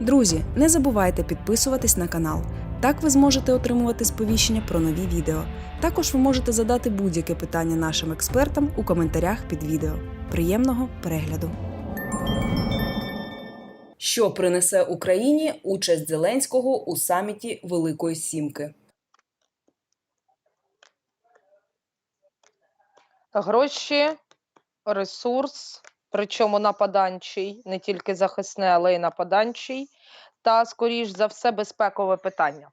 Друзі, не забувайте підписуватись на канал. Так ви зможете отримувати сповіщення про нові відео. Також ви можете задати будь-яке питання нашим експертам у коментарях під відео. Приємного перегляду! Що принесе Україні участь Зеленського у саміті Великої Сімки? Гроші, ресурс, причому нападанчий, не тільки захисний, але й нападанчий, та, скоріш за все, безпекове питання.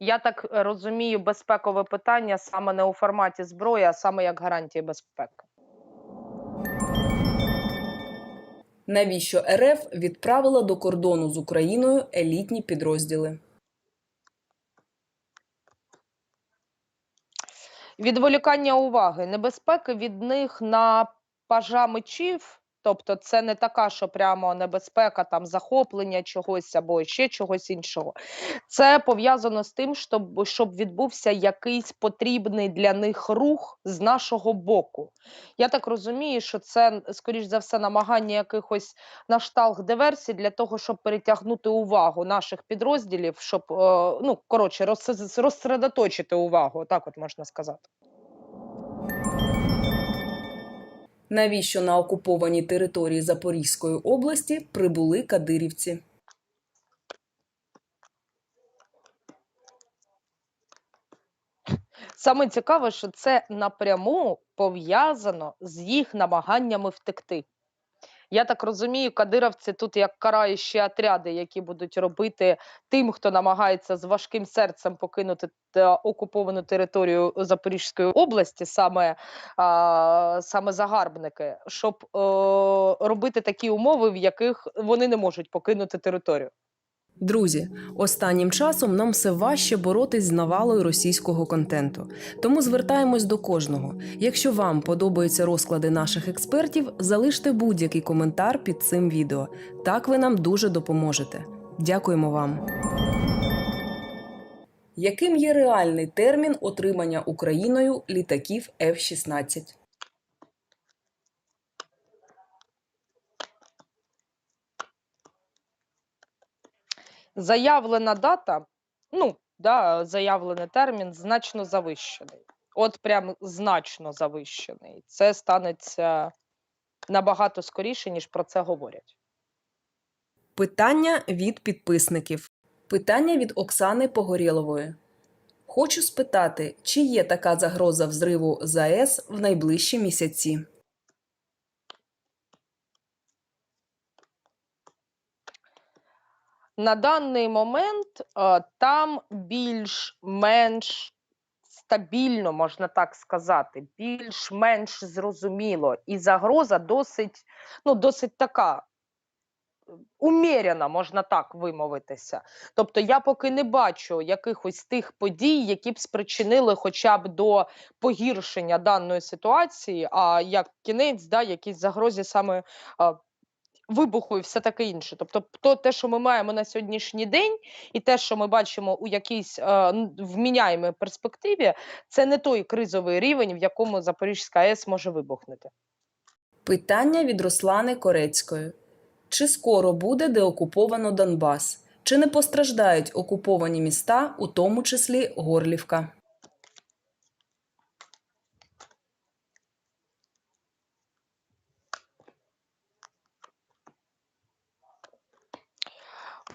Я так е, розумію, безпекове питання саме не у форматі зброї, а саме як гарантії безпеки. Навіщо РФ відправила до кордону з Україною елітні підрозділи? Відволікання уваги, небезпеки від них на пажа мечів, тобто це не така, що прямо небезпека, там захоплення чогось або ще чогось іншого. Це пов'язано з тим, щоб, щоб відбувся якийсь потрібний для них рух з нашого боку. Я так розумію, що це, скоріш за все, намагання якихось на шталх диверсій для того, щоб перетягнути увагу наших підрозділів, щоб е, ну коротше розсередоточити увагу, так от можна сказати. Навіщо на окупованій території Запорізької області прибули кадирівці? Саме цікаве, що це напряму пов'язано з їх намаганнями втекти. Я так розумію, кадировці тут як караючі отряди, які будуть робити тим, хто намагається з важким серцем покинути окуповану територію Запорізької області, саме, а, саме загарбники, щоб е, робити такі умови, в яких вони не можуть покинути територію. Друзі, останнім часом нам все важче боротись з навалою російського контенту. Тому звертаємось до кожного. Якщо вам подобаються розклади наших експертів, залиште будь-який коментар під цим відео. Так ви нам дуже допоможете. Дякуємо вам. Яким є реальний термін отримання Україною літаків F-16? Заявлена дата, ну, да, заявлений термін значно завищений. От прям значно завищений. Це станеться набагато скоріше, ніж про це говорять. Питання від підписників. Питання від Оксани Погорєлової. Хочу спитати, чи є така загроза взриву ЗАЕС в найближчі місяці? На даний момент е, там більш-менш стабільно, можна так сказати, більш-менш зрозуміло, і загроза досить, ну, досить така. Уміряна, можна так вимовитися. Тобто я поки не бачу якихось тих подій, які б спричинили хоча б до погіршення даної ситуації, а як кінець, да, якісь загрозі саме а, вибуху і все таке інше. Тобто, то, те, що ми маємо на сьогоднішній день, і те, що ми бачимо у якійсь е, вміняємій перспективі, це не той кризовий рівень, в якому Запорізька АЕС може вибухнути. Питання від Руслани Корецької. Чи скоро буде деокуповано Донбас? Чи не постраждають окуповані міста, у тому числі Горлівка?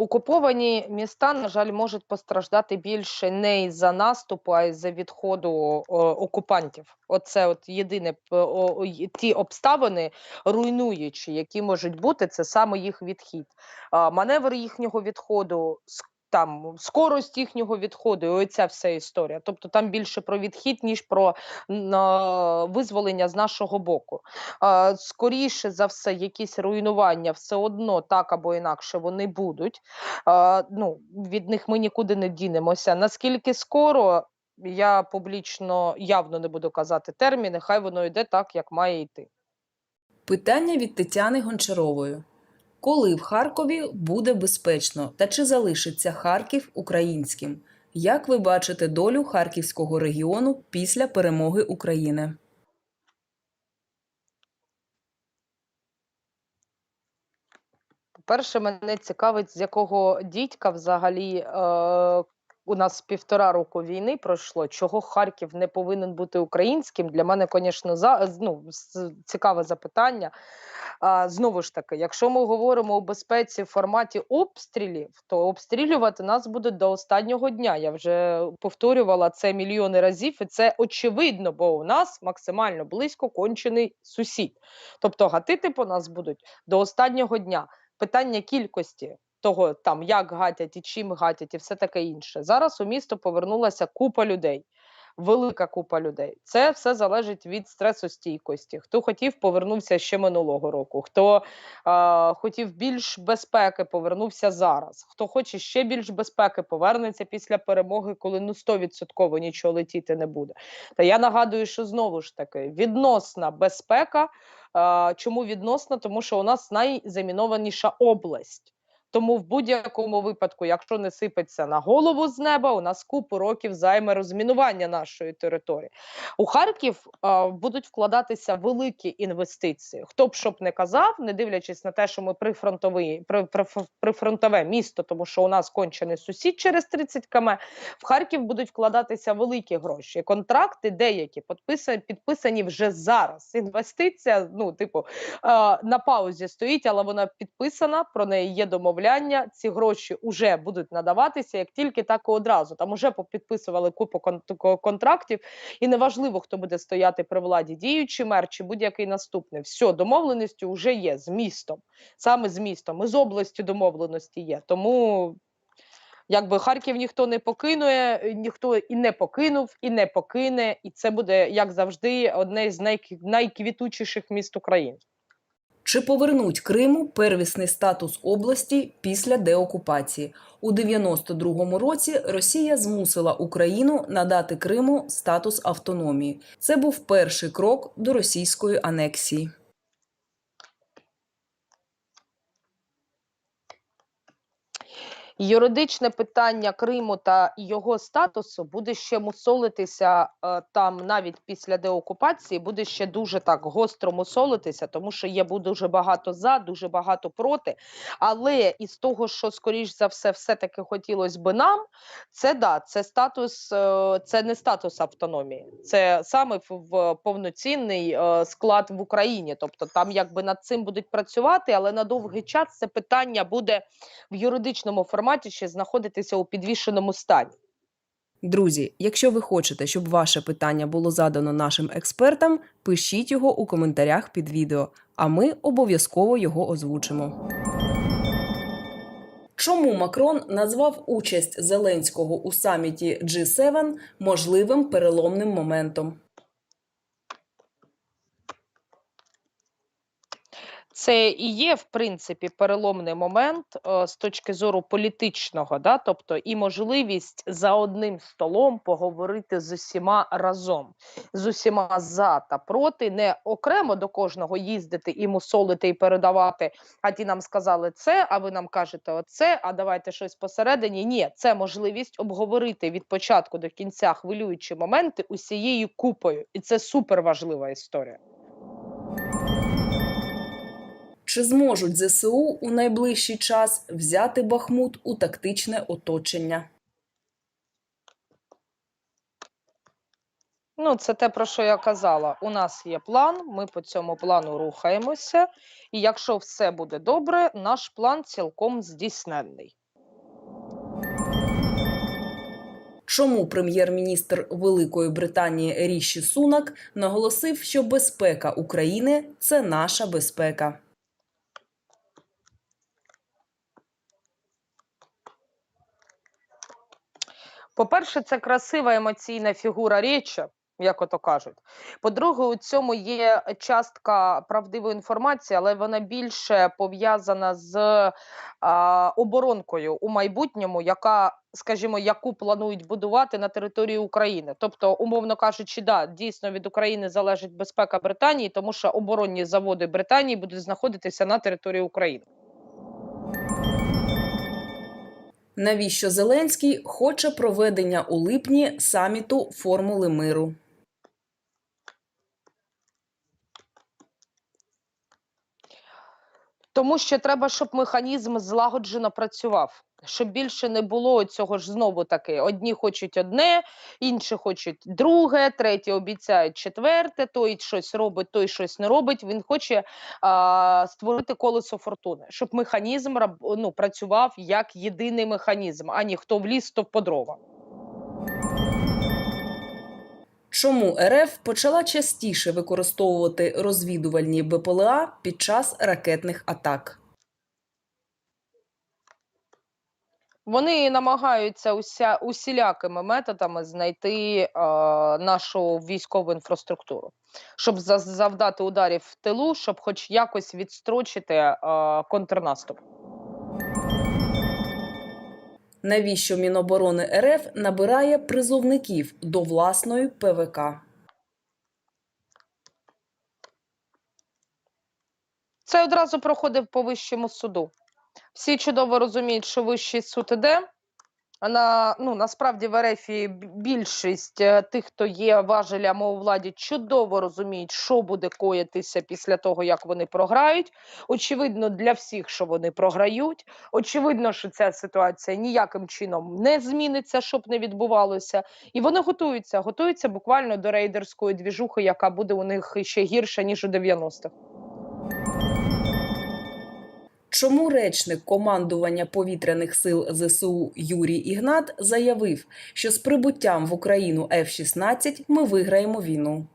Окуповані міста, на жаль, можуть постраждати більше не із-за наступу, а із-за відходу о, окупантів. Оце от єдине о, ті обставини руйнуючі, які можуть бути, це саме їх відхід. А, маневр їхнього відходу, с- там скорость їхнього відходу, і оця вся історія. Тобто там більше про відхід, ніж про н- а, визволення з нашого боку. А, скоріше за все, якісь руйнування все одно так або інакше вони будуть. А, ну, від них ми нікуди не дінемося. Наскільки скоро, я публічно явно не буду казати терміни, хай воно йде так, як має йти. Питання від Тетяни Гончарової. Коли в Харкові буде безпечно та чи залишиться Харків українським? Як ви бачите долю харківського регіону після перемоги України? По-перше, мене цікавить, з якого дідька взагалі е, у нас півтора року війни пройшло. Чого Харків не повинен бути українським? Для мене, звісно, за ну, цікаве запитання. А, знову ж таки, якщо ми говоримо у безпеці в форматі обстрілів, то обстрілювати нас будуть до останнього дня. Я вже повторювала це мільйони разів, і це очевидно, бо у нас максимально близько кончений сусід. Тобто гатити по нас будуть до останнього дня. Питання кількості того, там як гатять і чим гатять, і все таке інше. Зараз у місто повернулася купа людей. Велика купа людей. Це все залежить від стресостійкості. Хто хотів, повернувся ще минулого року. Хто е, хотів більш безпеки, повернувся зараз. Хто хоче ще більш безпеки, повернеться після перемоги, коли ну 100% нічого летіти не буде. Та я нагадую, що знову ж таки відносна безпека. Е, чому відносна? Тому що у нас найзамінованіша область. Тому в будь-якому випадку, якщо не сипеться на голову з неба, у нас купу років займе розмінування нашої території. У Харків е, будуть вкладатися великі інвестиції. Хто б щоб не казав, не дивлячись на те, що ми прифронтовий, при, при, прифронтове місто, тому що у нас кончений сусід через 30 км, в Харків будуть вкладатися великі гроші. Контракти деякі підписані, підписані вже зараз. Інвестиція, ну, типу, е, на паузі стоїть, але вона підписана, про неї є домовляння. Ці гроші вже будуть надаватися як тільки, так і одразу. Там уже підписували купу кон- контрактів, і неважливо, хто буде стояти при владі, діючий мер чи будь-який наступний. Все, домовленості вже є з містом, саме з містом, і з областю домовленості є. Тому. Якби Харків ніхто не покинує, ніхто і не покинув, і не покине, і це буде, як завжди, одне з найквітучіших міст України. Чи повернуть Криму первісний статус області після деокупації? У 92-му році Росія змусила Україну надати Криму статус автономії. Це був перший крок до російської анексії. Юридичне питання Криму та його статусу буде ще мусолитися е, там навіть після деокупації, буде ще дуже так гостро мусолитися, тому що є дуже багато за, дуже багато проти. Але із того, що скоріш за все, все таки хотілося би нам, це да, це статус, е, це не статус автономії, це саме в повноцінний е, склад в Україні. Тобто там якби над цим будуть працювати, але на довгий час це питання буде в юридичному форматі ще знаходитися у підвішеному стані. Друзі, якщо ви хочете, щоб ваше питання було задано нашим експертам, пишіть його у коментарях під відео, а ми обов'язково його озвучимо. Чому Макрон назвав участь Зеленського у саміті G7 можливим переломним моментом? Це і є, в принципі, переломний момент е, з точки зору політичного, да? тобто і можливість за одним столом поговорити з усіма разом, з усіма за та проти, не окремо до кожного їздити і мусолити і передавати. А ті нам сказали це, а ви нам кажете оце, а давайте щось посередині. Ні, це можливість обговорити від початку до кінця хвилюючі моменти усією купою, і це супер важлива історія. Чи зможуть ЗСУ у найближчий час взяти Бахмут у тактичне оточення? Ну, це те, про що я казала. У нас є план, ми по цьому плану рухаємося, і якщо все буде добре, наш план цілком здійсненний. Чому прем'єр-міністр Великої Британії Ріші Сунак наголосив, що безпека України це наша безпека? По-перше, це красива емоційна фігура речі, як ото кажуть. По-друге, у цьому є частка правдивої інформації, але вона більше пов'язана з а, оборонкою у майбутньому, яка, скажімо, яку планують будувати на території України. Тобто, умовно кажучи, да, дійсно від України залежить безпека Британії, тому що оборонні заводи Британії будуть знаходитися на території України. Навіщо Зеленський хоче проведення у липні саміту Формули миру? Тому що треба, щоб механізм злагоджено працював, щоб більше не було цього ж знову таки. Одні хочуть одне, інші хочуть друге, треті обіцяють четверте, той щось робить, той щось не робить. Він хоче а, створити колесо фортуни, щоб механізм ну, працював як єдиний механізм, а не хто в ліс, то по дрова. Чому РФ почала частіше використовувати розвідувальні БПЛА під час ракетних атак? Вони намагаються уся, усілякими методами знайти е, нашу військову інфраструктуру, щоб за- завдати ударів в тилу, щоб хоч якось відстрочити е, контрнаступ. Навіщо Міноборони РФ набирає призовників до власної ПВК? Це одразу проходив по вищому суду. Всі чудово розуміють, що вищий суд іде. На, ну, насправді в РФ більшість е, тих, хто є важелями у владі, чудово розуміють, що буде коїтися після того, як вони програють. Очевидно, для всіх, що вони програють. Очевидно, що ця ситуація ніяким чином не зміниться, щоб не відбувалося. І вони готуються, готуються буквально до рейдерської двіжухи, яка буде у них ще гірша, ніж у 90-х. Чому речник командування повітряних сил ЗСУ Юрій Ігнат заявив, що з прибуттям в Україну F-16 ми виграємо війну?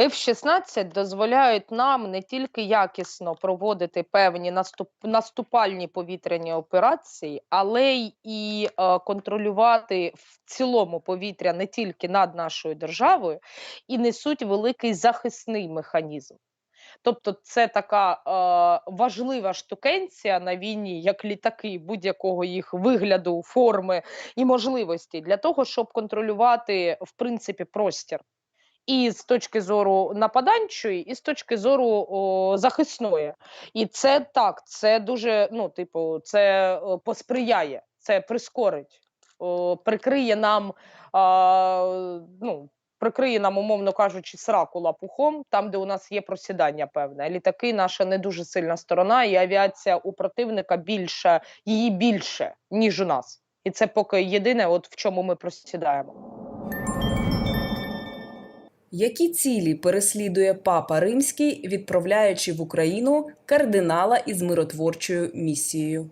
F-16 дозволяють нам не тільки якісно проводити певні наступ, наступальні повітряні операції, але й е, контролювати в цілому повітря не тільки над нашою державою, і несуть великий захисний механізм. Тобто, це така е, важлива штукенція на війні, як літаки будь-якого їх вигляду, форми і можливості для того, щоб контролювати в принципі простір і з точки зору нападанчої, і з точки зору о, захисної. І це так, це дуже, ну, типу, це о, посприяє, це прискорить, о, прикриє нам, а, ну, прикриє нам, умовно кажучи, сраку лапухом, там, де у нас є просідання певне. Літаки наша не дуже сильна сторона, і авіація у противника більше, її більше, ніж у нас. І це поки єдине, от в чому ми просідаємо. Які цілі переслідує Папа Римський, відправляючи в Україну кардинала із миротворчою місією?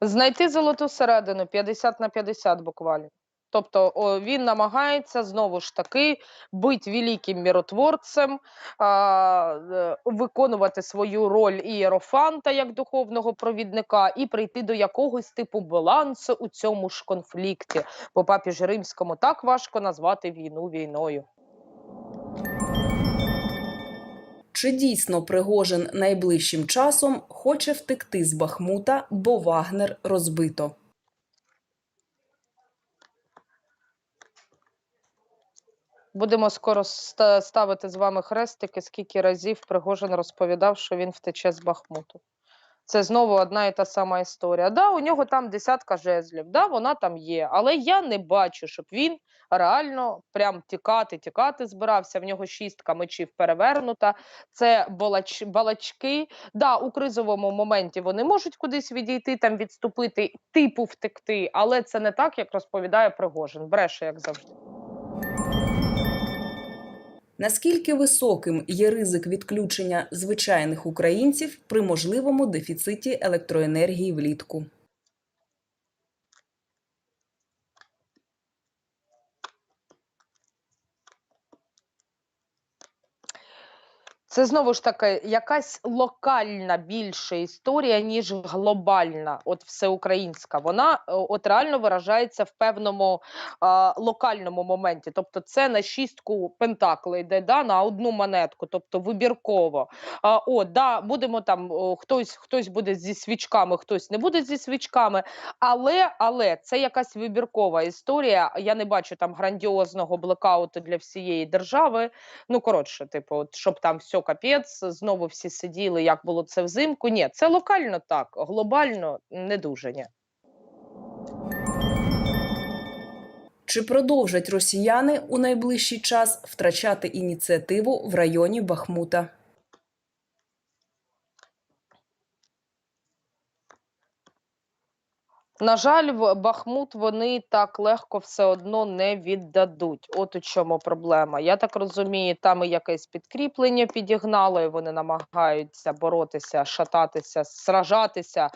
Знайти золоту середину 50 на 50 буквально. Тобто він намагається знову ж таки бути великим миротворцем, а, е, виконувати свою роль ієрофанта як духовного провідника і прийти до якогось типу балансу у цьому ж конфлікті. По папі ж римському так важко назвати війну війною. Чи дійсно Пригожин найближчим часом хоче втекти з Бахмута, бо Вагнер розбито? Будемо скоро ставити з вами хрестики, скільки разів Пригожин розповідав, що він втече з Бахмуту. Це знову одна і та сама історія. Да, у нього там десятка жезлів, да, вона там є. Але я не бачу, щоб він реально прям тікати, тікати збирався. В нього шістка мечів перевернута. Це балач, балачки. Да, у кризовому моменті вони можуть кудись відійти, там відступити, типу втекти, але це не так, як розповідає Пригожин. Бреше, як завжди. Наскільки високим є ризик відключення звичайних українців при можливому дефіциті електроенергії влітку? Це знову ж таки якась локальна більша історія, ніж глобальна, от всеукраїнська. Вона е, от реально виражається в певному а, локальному моменті. Тобто, це на шістку пентаклей йде да, на одну монетку, тобто вибірково. А, о, да, будемо там, о, хтось, хтось буде зі свічками, хтось не буде зі свічками. Але, але це якась вибіркова історія. Я не бачу там грандіозного блекауту для всієї держави. Ну, коротше, типу, от, щоб там все капець, знову всі сиділи, як було це взимку. Ні, це локально так, глобально не дуже ні. Чи продовжать росіяни у найближчий час втрачати ініціативу в районі Бахмута? На жаль, в Бахмут вони так легко все одно не віддадуть. От у чому проблема. Я так розумію, там і якесь підкріплення підігнало, і вони намагаються боротися, шататися, сражатися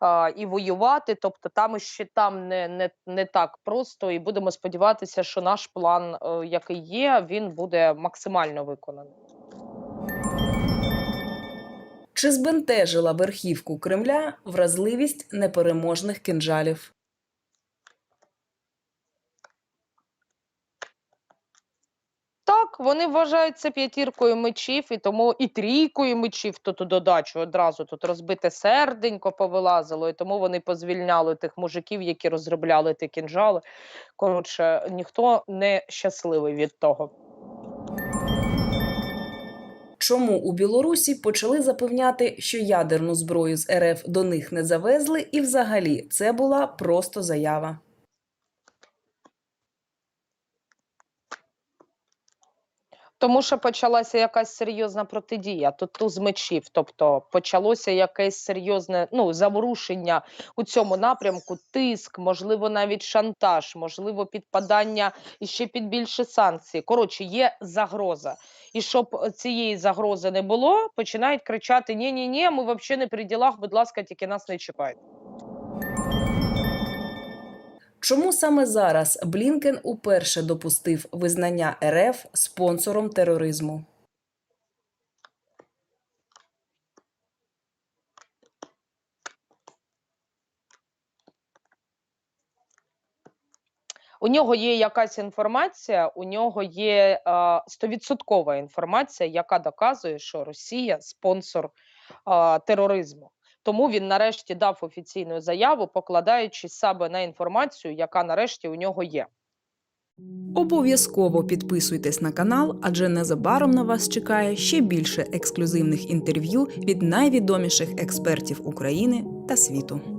а, і воювати. Тобто, там ще там не, не, не так просто. І будемо сподіватися, що наш план, е, який є, він буде максимально виконаний. Чи збентежила верхівку Кремля вразливість непереможних кинджалів? Так, вони вважають це п'ятіркою мечів, і тому і трійкою мечів тут у додачу одразу тут розбите серденько повилазило, і тому вони позвільняли тих мужиків, які розробляли ті кінжали. Коротше, ніхто не щасливий від того. Чому у Білорусі почали запевняти, що ядерну зброю з РФ до них не завезли, і взагалі це була просто заява? Тому що почалася якась серйозна протидія, тут туз мечів. Тобто почалося якесь серйозне ну, заворушення у цьому напрямку, тиск, можливо, навіть шантаж, можливо, підпадання і ще під більше санкцій. Коротше, є загроза. І щоб цієї загрози не було, починають кричати: ні ні ні ми взагалі не при ділах, будь ласка, тільки нас не чіпайте. Чому саме зараз Блінкен уперше допустив визнання РФ спонсором тероризму? У нього є якась інформація, у нього є стовідсоткова інформація, яка доказує, що Росія спонсор е, тероризму. Тому він нарешті дав офіційну заяву, покладаючись саме на інформацію, яка нарешті у нього є. Обов'язково підписуйтесь на канал, адже незабаром на вас чекає ще більше ексклюзивних інтерв'ю від найвідоміших експертів України та світу.